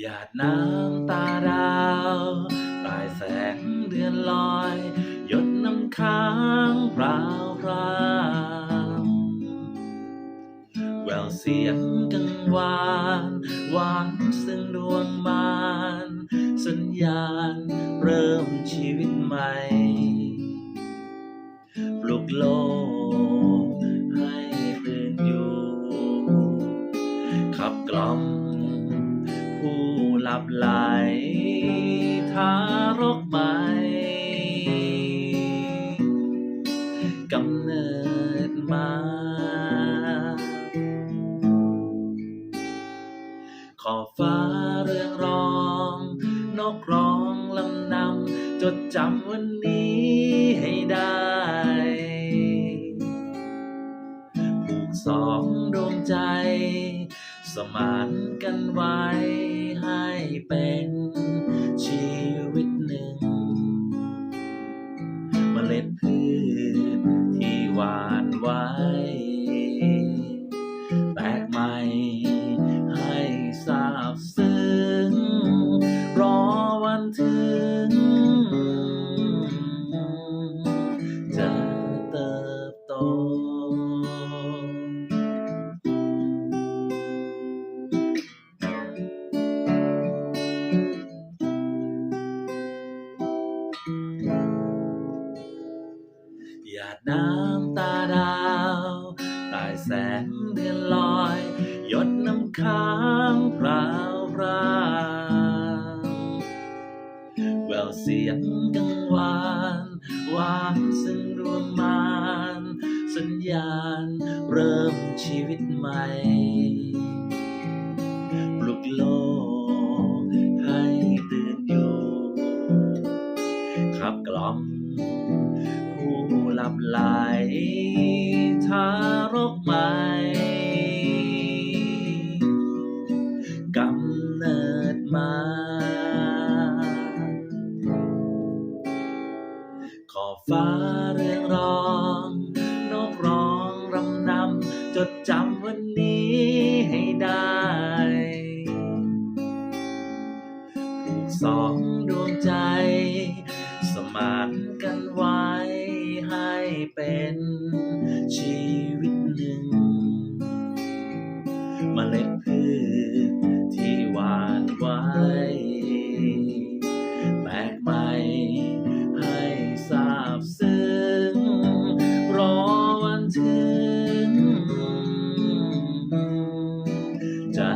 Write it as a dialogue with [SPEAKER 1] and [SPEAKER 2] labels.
[SPEAKER 1] หยาดน้ำตาดาวใต้แสงเดือนลอย หยดน้ำค้างราวราวแววเสียงกังวานหวานซึ่งดวงมาน สัญญาณเริ่มชีวิตใหม่ ปลุกโลก บไหลทารกใหม่กำเนิดมา ขอฟ้าเรื่องร้อง นกร้องลำนำจดจำวันนี้ สมานกันไว้ให้เป็นชีวิตหนึ่งเมล็ดพืชที่หวานไว้ แตกใหม่ ตาดาวใต้แสงเดือนลอย หยดน้ำค้างพราวพราวแววเสียงกังวานหวานซึ่งดวงมาน สัญญาณเริ่มชีวิตใหม่ปลุกโลกให้ตื่นอยู่ขับกล่อม หลับไหลทารกใหม่กำเนิดมา ขอฟ้าเรื่องร้อง นกร้องรำนำจดจำวันนี้ให้ได้ผูกสองดวงใจ สมานกันไว้ ให้เป็นชีวิตหนึ่งมเมล็ดพืชที่หวานไว้แปลกใหม่ให้ทาบซึ้งรอวันถึงจะ